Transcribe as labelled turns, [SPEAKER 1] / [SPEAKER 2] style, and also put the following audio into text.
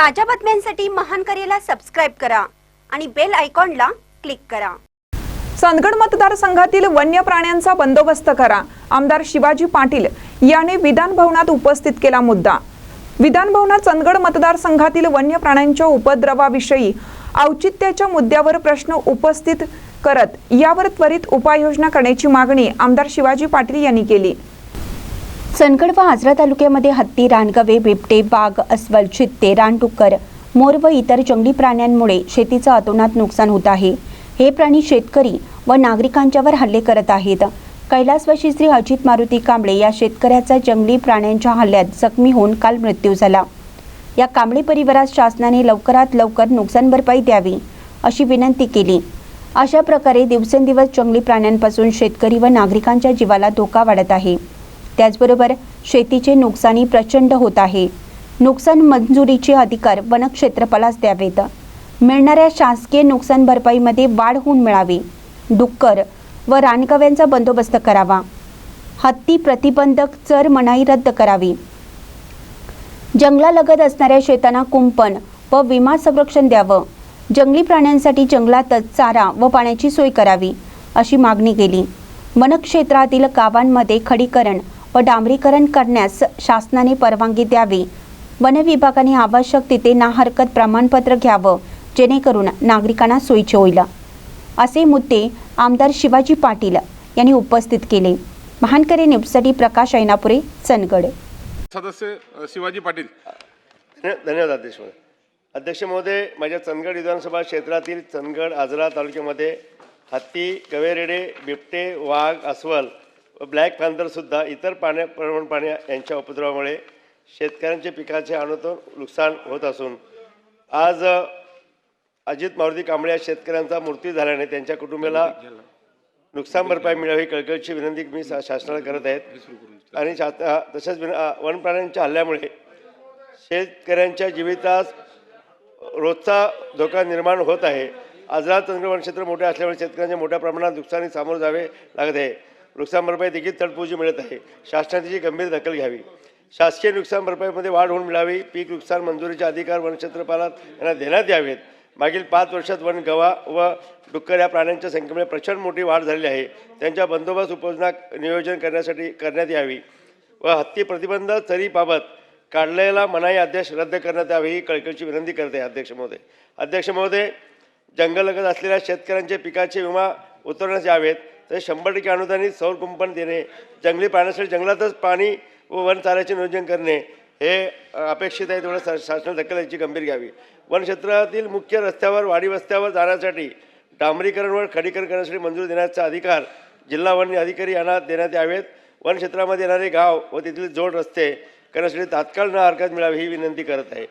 [SPEAKER 1] ताज्या बातम्यांसाठी महान करेला सबस्क्राईब करा आणि बेल आयकॉनला क्लिक करा.
[SPEAKER 2] चंदगड मतदारसंघातील वन्य प्राण्यांचा बंदोबस्त करा. आमदार शिवाजी पाटील याने विधान भवनात उपस्थित केला मुद्दा. विधान भवनात चंदगड मतदारसंघातील वन्य प्राण्यांच्या उपद्रवाविषयी औचित्याच्या मुद्द्यावर प्रश्न उपस्थित करत यावर त्वरित उपाययोजना करण्याची मागणी आमदार शिवाजी पाटील यांनी केली.
[SPEAKER 3] सनगड व आजरा तालुक्यामध्ये हत्ती रानगवे बिबटे बाग अस्वल चित्ते रानडुक्कर मोर व इतर जंगली प्राण्यांमुळे शेतीचं अतोनात नुकसान होत आहे. हे प्राणी शेतकरी व नागरिकांच्यावर हल्ले करत आहेत. कैलासवाशी श्री अजित मारुती कांबळे या शेतकऱ्याचा जंगली प्राण्यांच्या हल्ल्यात जखमी होऊन काल मृत्यू झाला. या कांबळे परिवारास शासनाने लवकरात लवकर नुकसान भरपाई द्यावी अशी विनंती केली. अशा प्रकारे दिवसेंदिवस जंगली प्राण्यांपासून शेतकरी व नागरिकांच्या जीवाला धोका वाढत आहे. त्याचबरोबर शेतीचे नुकसानी प्रचंड होत आहे. नुकसान मंजुरीचे अधिकार वनक्षेत्रपालाच द्यावेत. मिळणाऱ्या शासकीय नुकसान भरपाईमध्ये वाढ होऊन मिळावी. डुक्कर व रानकव्यांचा बंदोबस्त करावा. हत्ती प्रतिबंधक चर मनाई रद्द करावी. जंगलालगत असणाऱ्या शेतांना कुंपण व विमा संरक्षण द्यावं. जंगली प्राण्यांसाठी जंगलातच चारा व पाण्याची सोय करावी अशी मागणी केली. वनक्षेत्रातील गावांमध्ये खडीकरण व डांबरीकरण करण्यास शासनाने परवानगी द्यावी. वन विभागाने आवश्यक तिथे ना हरकत प्रमाणपत्र घ्यावं जेणेकरून नागरिकांना सोयीचे होईल. असे मुद्दे आमदार शिवाजी पाटील यांनी उपस्थित केले. महानकरी न्यूजसाठी प्रकाश ऐनापुरे चंदगड.
[SPEAKER 4] सदस्य शिवाजी पाटील.
[SPEAKER 5] धन्य- धन्यवाद अध्यक्ष महोदय अध्यक्ष महोदय माझ्या चंदगड विधानसभा क्षेत्रातील चंदगड आजरा तालुक्यामध्ये हत्ती गवेरेडे बिबटे वाघ अस्वल व ब्लॅक पॅन्थरसुद्धा इतर पाण्या प्रवण पाण्या यांच्या उपद्रवामुळे शेतकऱ्यांचे पिकाचे अनुतोन नुकसान होत असून आज अजित मारुती कांबळे या शेतकऱ्यांचा मृत्यू झाल्याने त्यांच्या कुटुंबाला नुकसान भरपाई मिळावी कळकळीची विनंती मी शासनाला करत आहेत. आणि शास तसेच विन- वनप्राण्यांच्या हल्ल्यामुळे शेतकऱ्यांच्या जीवितास रोजचा धोका निर्माण होत आहे. आजरा चंद्र वनक्षेत्र मोठे असल्यामुळे शेतकऱ्यांच्या मोठ्या प्रमाणात नुकसानी सामोरं जावे लागत आहे. नुकसान भरपाई देखील तडपुजी मिळत आहे. शासनाची गंभीर दखल घ्यावी. शासकीय नुकसान भरपाईमध्ये वाढ होऊन मिळावी. पीक नुकसान मंजुरीचे अधिकार वनक्षेत्रपालात यांना देण्यात यावेत. मागील पाच वर्षात वन गवा व डुक्कर या प्राण्यांच्या संख्येमुळे प्रचंड मोठी वाढ झालेली आहे. त्यांच्या बंदोबस्त उपयोजना नियोजन करण्यासाठी करण्यात यावी व हत्ती प्रतिबंध तरीबाबत काढलेला मनाई अध्यक्ष रद्द करण्यात यावी ही कळकळीची विनंती करते अध्यक्ष महोदय. अध्यक्ष महोदय जंगलगत असलेल्या शेतकऱ्यांचे पिकाचे विमा उतरवण्यात यावेत. तर शंभर टक्के अनुदानित सौर कुंपण देणे जंगली पाण्यासाठी जंगलातच पाणी व वन चाऱ्याचे नियोजन करणे हे अपेक्षित आहे तेवढं शा शासनाने दखल याची गंभीर घ्यावी. वनक्षेत्रातील मुख्य रस्त्यावर वाडी वस्त्यावर जाण्यासाठी डांबरीकरण व खडीकरण करण्यासाठी मंजुरी देण्याचा अधिकार जिल्हा वन अधिकारी यांना देण्यात यावेत. वनक्षेत्रामध्ये येणारे गाव व तेथील जोड रस्ते करण्यासाठी तात्काळ न हरकत मिळावी ही विनंती करत आहे.